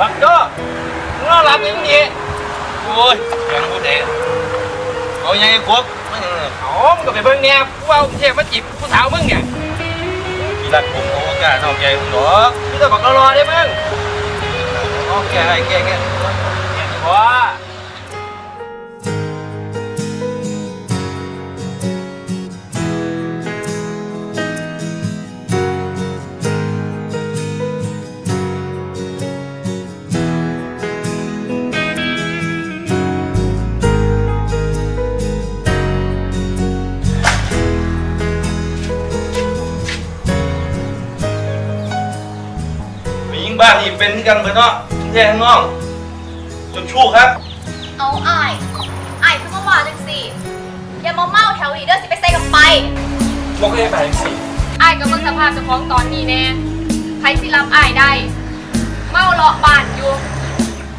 บักโจ้มึงนอนหลับอย่างนี้โอ้ยเสียงกูเด็เอายังไงกบมันยังไงเอามึงก็ เป็นที่กันเบิดเนาะแย่น้องจุดชู้ครับ เอาอายอายคือเมื่อวานจังสิอย่ามาเมาแถวนี้เด้อสิไปใส่กับไปบอกให้ไปสิอายกับเบิ่งสภาพเจ้าของตอนนี้แน่ใครสิรับอายได้ เมาเลาะบ้านอยู่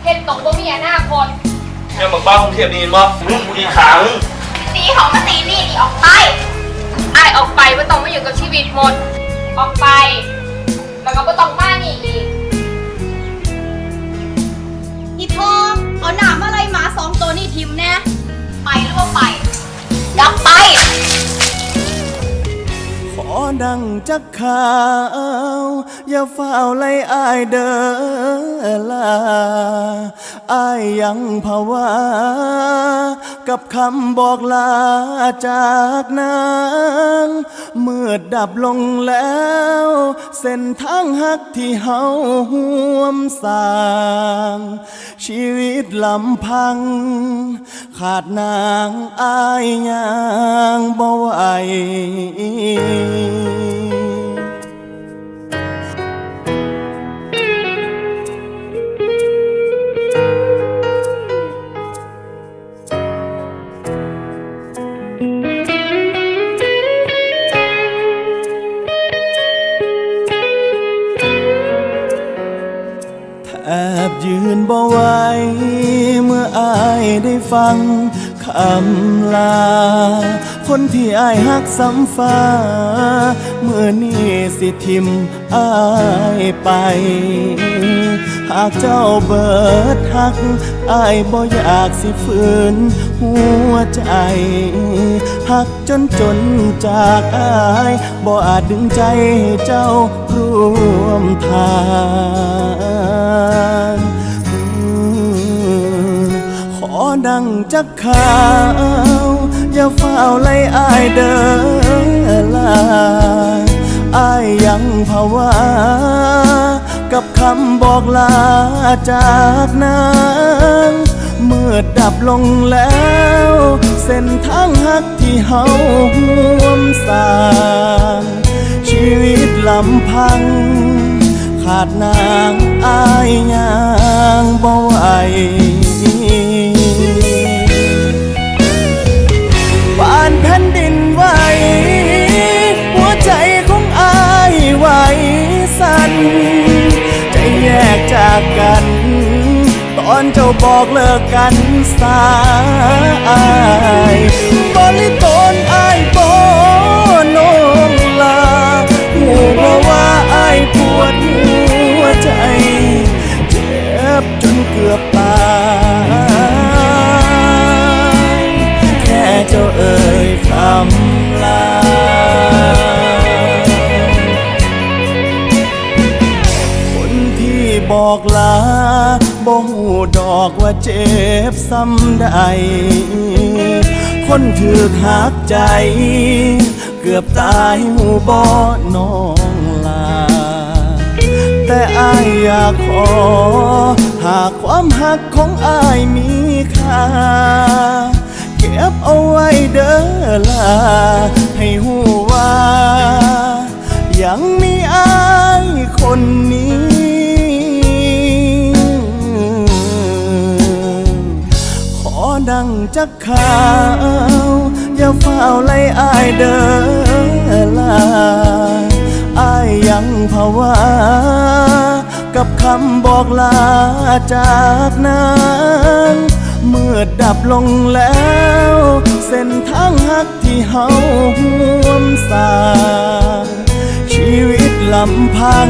เฮ็ดตกบ่มีอนาคตเรื่องบักบ้ากรุงเทพนี่เห็นบ่รุ่นบุรีขังตีของมาตีนี่นี่ออกไปอายออกไปบ่ต้องมาอยู่กับชีวิตหมด ออกไปแล้วก็บ่ต้องมานี่อีก หนามอะไรหมาสองตัวนี่ทิมแน่ไปหรือว่าไป ดังจักข่าว อย่าเฝ้าไล่อายเด้อลาอายยังภาวากับคำบอกลาจากนางเมื่อดับลงแล้ว เส้นทางหักที่เฮาห่วมสร้าง ชีวิตลำพัง ขาดนางอายยังบ่ไหว ยืนบ่ไหวเมื่ออายได้ฟังคำลา คนที่อายหักซ้ำฟ้า เมื่อนี้สิทิมอายไป หากเจ้าเบิดหักอายบ่อยากสิฝืนหัวใจ หักจนจนจากอายบ่อาจดึงใจให้เจ้าร่วมทาง จักขาว อย่าเฝ้าไล่อายเด้อลาอายยังภาวากับคำบอกลาจากนางเมื่อดับลงแล้ว เส้นทางหักที่เฮาห่วมสางชีวิตลำพัง ขาดนางอายยังบ่ไหว ตอนเจ้าบอกเลิกกันสายบริตนอายบนงลาหูเพราะว่าอายปวดหัวใจ เจ็บจนเกือบตายแค่เจ้าเอ่ยคำลาคนที่บอกลาบ่หูดอก เจ็บซ้ำใด คนถือหักใจ เกือบตายหูบ่น้องลา แต่อายอยากขอ หากความหักของอายมีค่า เก็บเอาไว้เด้อล่ะักข่าว อย่าเฝ้าไล่อายเด้อลาอายยังภาวากับคำบอกลาจากนางเมื่อดับลงแล้ว เส้นทางหักที่เฮาห่วมสาชีวิตลำพัง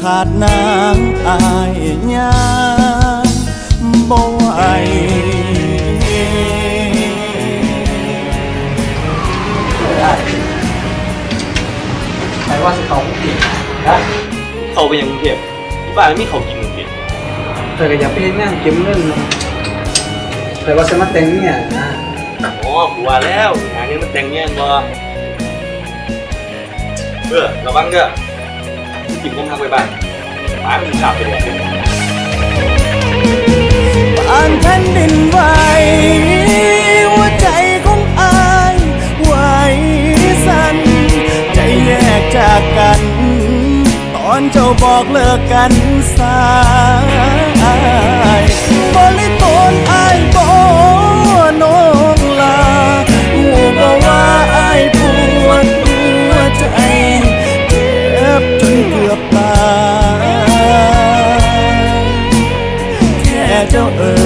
ขาดนางอายยาบ่ไหว ใครว่าสิเขาเปลี่ยนนะเขาไปยังกรุงเทพที่บ้านไม่เขากินกรุงเทพแต่ก็อย่าไปเล่นงานเก็บเงินนะแต่ว่าสมัครแต่งเนี่ยนะอ๋อกูว่าแล้วงานนี้มันแต่งเงี้ยบ่เออระวังเด้อกินผมทักไปบ้านหมามันขาบไปเลยปานแผ่นดินไหว อนเจ้าบอกเลิกกันสายบริโภคอายบอน้องลาหูบ่ว่าอายปวดหัวใจเจ็บจนเกือบตายแค่เจ้าเอ๋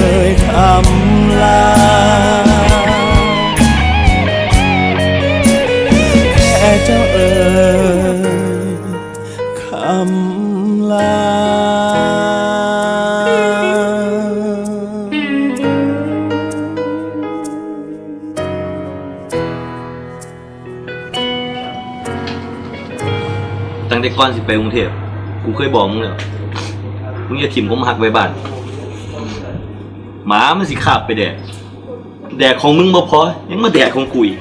งแต่ก่อนสิไปกรุงเทพกูเคยบอกมึงแล้วมึงอย่าถิ่มผมหักไว้บ้านหมามันสิขาบไปแดกแดกของมึงบ่พอ ยังมาแดกของกูอีก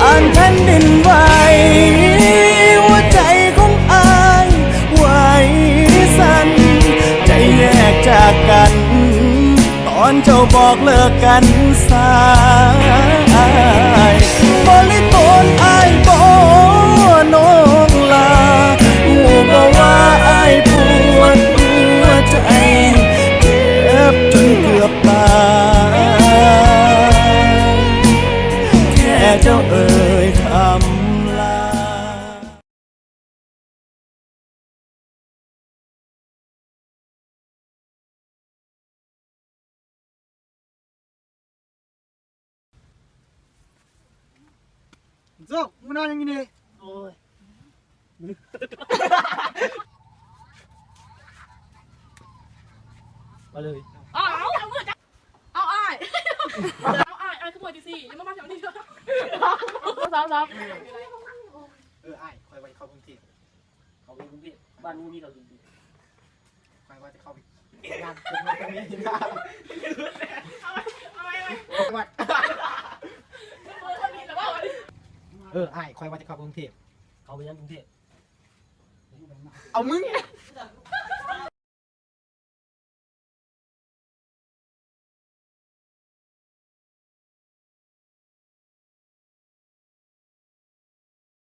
ปานแผ่นดินไหวหัวใจของอายไหวสั่นใจแยกจากกัน อนเจ้าบอกเลิกกันสายบริโภคอายบ่น้องลาหูกว่า เอาอ้ายเอาอ้ายอ้ายขโมยดิสิยังมามาแถวนี้เถอะสาวสาวเออไอ้คอยไปเข้ากรุงเทพเขาเป็นกรุงเทพบ้านนู้นนี่เขาจริงคอยว่าจะเข้าไปงานตรงนี้นะวัดเออไอ้คอยว่าจะเข้ากรุงเทพๆเขาไปยังกรุงเทพเอามึง